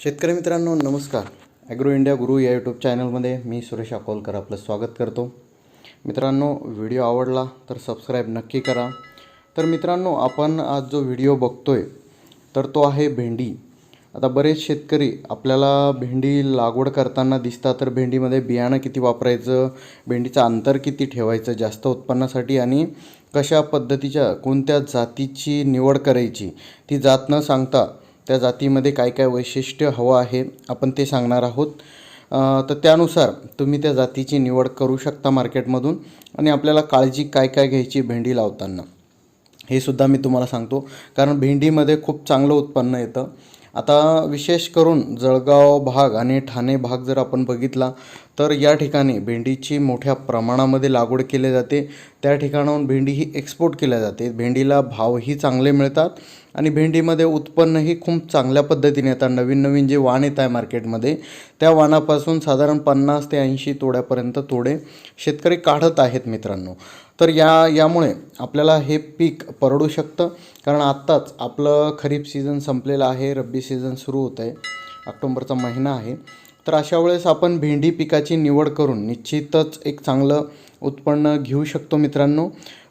शेतकरी मित्रांनो नमस्कार. ॲग्रो इंडिया गुरु या यूट्यूब चॅनलमध्ये मी सुरेश अकोलकर आपलं स्वागत करतो. मित्रांनो व्हिडिओ आवडला तर सबस्क्राईब नक्की करा. तर मित्रांनो आपण आज जो व्हिडिओ बघतोय तर तो आहे भेंडी. आता बरेच शेतकरी आपल्याला भेंडी लागवड करताना दिसतात तर भेंडीमध्ये बियाणं किती वापरायचं भेंडीचं अंतर किती ठेवायचं जास्त उत्पन्नासाठी आणि कशा पद्धतीच्या कोणत्या जातीची निवड करायची ती जात न सांगता त्या जातीमध्ये काय काय वैशिष्ट्य हवं आहे आपण ते सांगणार आहोत. तर त्यानुसार तुम्ही त्या जातीची निवड करू शकता मार्केटमधून आणि आपल्याला काळजी काय काय घ्यायची भेंडी लावताना. हे सुद्धा मी तुम्हाला सांगतो कारण भेंडीमध्ये खूप चांगलं उत्पन्न येतं. आता विशेष करून जळगाव भाग आणि ठाणे भाग जर आपण बघितला तर या ठिकाणी भेंडीची मोठ्या प्रमाणामध्ये लागवड केली जाते. त्या ठिकाणाहून भेंडी ही एक्सपोर्ट केल्या जाते. भेंडीला भावही चांगले मिळतात आणि भेंडीमध्ये उत्पन्नही खूप चांगल्या पद्धतीने येतात. नवीन नवीन जे वाण येत आहे मार्केटमध्ये त्या वाणापासून साधारण पन्नास ते ऐंशी तोड्यापर्यंत तोडे शेतकरी काढत आहेत मित्रांनो. तर या यामुळे आपल्याला हे पीक परवडू शकतं. कारण आत्ताच आपलं खरीप सीझन संपलेलं आहे. रब्बी सीझन सुरू होत आहे ऑक्टोंबरचा महिना आहे. तर अशा वेळेस आपण भेंडी पिकाची निवड करून निश्चितच एक चांगलं उत्पन्न घेऊ शकतो मित्रांनो.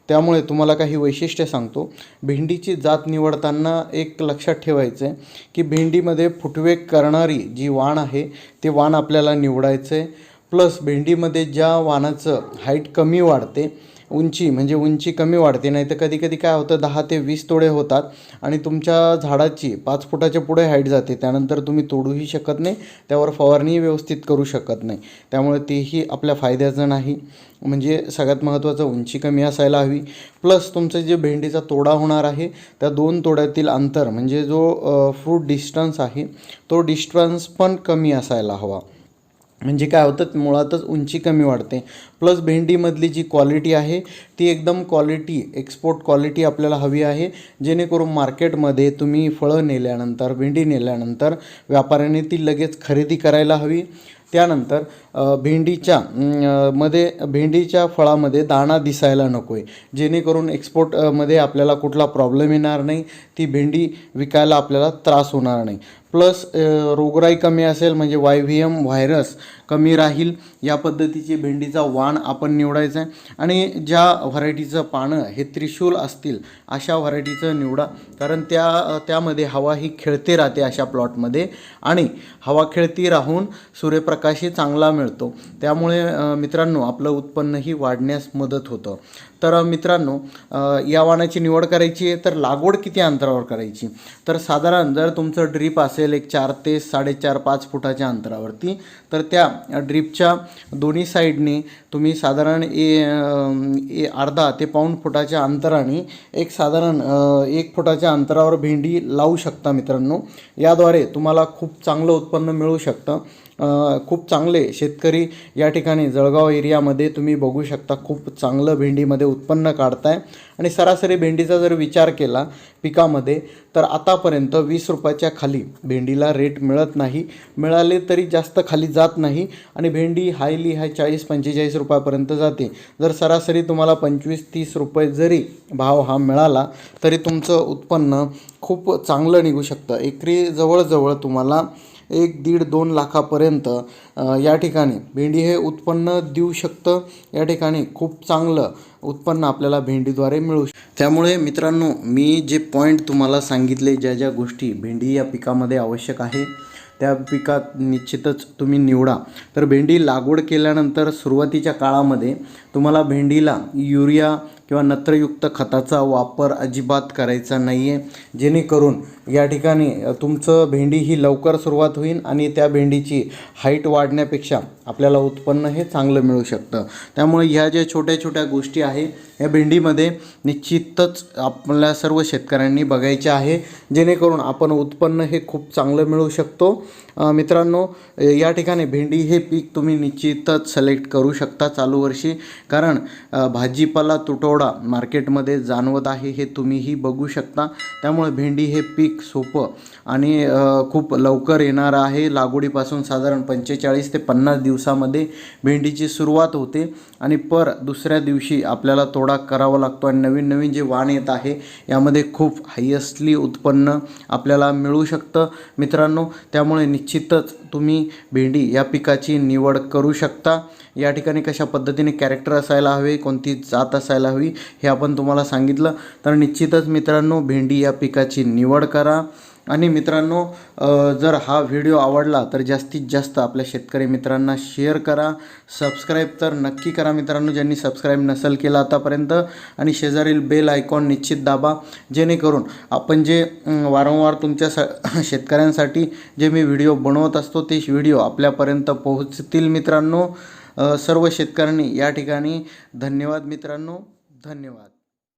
त्यामुळे तुम्हाला काही वैशिष्ट्य सांगतो. भेंडीची जात निवडताना एक लक्षात ठेवायचं आहे की भेंडीमध्ये फुटवे करणारी जी वाण आहे ते वाण आपल्याला निवडायचं. आहे प्लस भेंडीमध्ये ज्या वाणाचं हाईट कमी वाढते उंची म्हणजे उंची कमी वाढते. नाही तर कधी कधी काय होतं दहा ते वीस तोडे होतात आणि तुमच्या झाडाची पाच फुटाच्या पुढे हाईट जाते. त्यानंतर तुम्ही तोडूही शकत नाही त्यावर फवारणीही व्यवस्थित करू शकत नाही. त्यामुळे तेही आपल्या फायद्याचं नाही. म्हणजे सगळ्यात महत्त्वाचं उंची कमी असायला हवी. प्लस तुमचं जे भेंडीचा तोडा होणार आहे त्या दोन तोड्यातील अंतर म्हणजे जो फ्रूट डिस्टन्स आहे तो डिस्टन्स पण कमी असायला हवा. म्हणजे काय होतं मुळातच उंची कमी वाढते. प्लस भेंडीमधली जी क्वालिटी आहे ती एकदम क्वालिटी एक्सपोर्ट क्वालिटी आपल्याला हवी आहे. जेणेकरून मार्केटमध्ये तुम्ही फळं नेल्यानंतर भेंडी नेल्यानंतर व्यापाऱ्याने ती लगेच खरेदी करायला हवी. त्यानंतर भेंडीच्या मध्ये भेंडीच्या फळामध्ये दाणा दिसायला नको आहे जेणेकरून एक्सपोर्टमध्ये आपल्याला कुठला प्रॉब्लेम येणार नाही. ती भेंडी विकायला आपल्याला त्रास होणार नाही. प्लस रोगराई कमी असेल म्हणजे वाय व्ही एम व्हायरस कमी राहील या पद्धतीची भेंडीचा वाण आपण निवडायचा आहे आणि ज्या व्हरायटीचं पानं हे त्रिशूल असतील अशा व्हरायटीचं निवडा. कारण त्या त्यामध्ये हवा ही खेळते राहते अशा प्लॉटमध्ये. आणि हवा खेळती राहून सूर्यप्रकाशही चांगला मिळतो. त्यामुळे मित्रांनो आपलं उत्पन्नही वाढण्यास मदत होतं. तर मित्रांनो या वाणाची निवड करायची आहे तर लागवड किती अंतरावर करायची? तर साधारण जर तुमचं ड्रीप असेल एक चार ते साडेचार पाच फुटाच्या अंतरावरती. तर त्या ड्रीपच्या दोन्ही साईडने तुम्ही साधारण ए ए अर्धा ते पाऊण फुटाच्या अंतराने एक साधारण एक फुटाच्या अंतरावर भेंडी लावू शकता मित्रांनो. याद्वारे तुम्हाला खूप चांगलं उत्पन्न मिळू शकतं. खूप चांगले. शेतकरी या ठिकाणी जळगाव एरियामध्ये तुम्ही बघू शकता खूप चांगलं भेंडीमध्ये उत्पन्न काढताय. आणि सरासरी भेंडीचा जर विचार केला पिकामध्ये तर आतापर्यंत वीस रुपयाच्या खाली भेंडीला रेट मिळत नाही. मिळाले तरी जास्त खाली जात नाही आणि भेंडी हायली हाय चाळीस पंचेचाळीस रुपयापर्यंत जाते. जर सरासरी तुम्हाला पंचवीस तीस रुपये जरी भाव हा मिळाला तरी तुमचं उत्पन्न खूप चांगलं निघू शकतं. एकरी जवळजवळ तुम्हाला एक दीड दोन लाखापर्यंत या ठिकाणी भेंडी हे उत्पन्न देऊ शकतं. या ठिकाणी खूप चांगलं उत्पन्न आपल्याला भेंडीद्वारे मिळू शकतं त्यामुळे मित्रांनो मी जे पॉईंट तुम्हाला सांगितले ज्या ज्या गोष्टी भेंडी या पिकामध्ये आवश्यक आहे त्या पिकात निश्चितच तुम्ही निवडा. तर भेंडी लागवड केल्यानंतर सुरुवातीच्या काळामध्ये तुम्हाला भेंडीला युरिया किंवा नत्रयुक्त खताचा वापर अजिबात करायचा नाही आहे जेणेकरून या ठिकाणी तुमचं भेंडी ही लवकर सुरुवात होईल आणि त्या भेंडीची हाईट वाढण्यापेक्षा आपल्याला उत्पन्न हे चांगलं मिळू शकतं. त्यामुळे ह्या ज्या छोट्या छोट्या गोष्टी आहे या भेंडीमध्ये निश्चितच आपल्या सर्व शेतकऱ्यांनी बघायच्या आहे. जेणेकरून आपण उत्पन्न हे खूप चांगलं मिळू शकतो. मित्रांनो या ठिकाणी भेंडी हे पीक तुम्ही निश्चितच सिलेक्ट करू शकता चालू वर्षी. कारण भाजीपाला तुटवडा तुटवडा मार्केटमध्ये जाणवत आहे हे तुम्हीही बघू शकता. त्यामुळे भेंडी हे पीक सोपं आणि खूप लवकर येणार आहे. लागवडीपासून साधारण पंचेचाळीस ते पन्नास दिवसामध्ये भेंडीची सुरुवात होते आणि पर दुसऱ्या दिवशी आपल्याला तोडा करावा लागतो आणि नवीन नवीन जे वाण येत आहे यामध्ये खूप हायेस्टली उत्पन्न आपल्याला मिळू शकतं मित्रांनो. त्यामुळे निश्चितच तुम्ही भेंडी या पिकाची निवड करू शकता. या ठिकाणी कशा पद्धतीने कॅरेक्टर असायला हवे कोणती जात असायला हवी हे आपण तुम्हाला सांगितलं. तर निश्चितच मित्रांनो भेंडी या पिकाची निवड करा. आणि मित्रांनो जर हा व्हिडिओ आवडला तर जास्तीत जास्त आपल्या शेतकरी मित्रांना शेअर करा. सबस्क्राईब तर नक्की करा मित्रांनो ज्यांनी सबस्क्राईब नसेल केलं आतापर्यंत. आणि शेजारील बेल आयकॉन निश्चित दाबा जेणेकरून आपण जे वारंवार तुमच्या स शेतकऱ्यांसाठी जे मी व्हिडिओ बनवत असतो ते व्हिडिओ आपल्यापर्यंत पोहोचतील मित्रांनो. सर्व शेतकऱ्यांनी या ठिकाणी धन्यवाद मित्रांनो. धन्यवाद.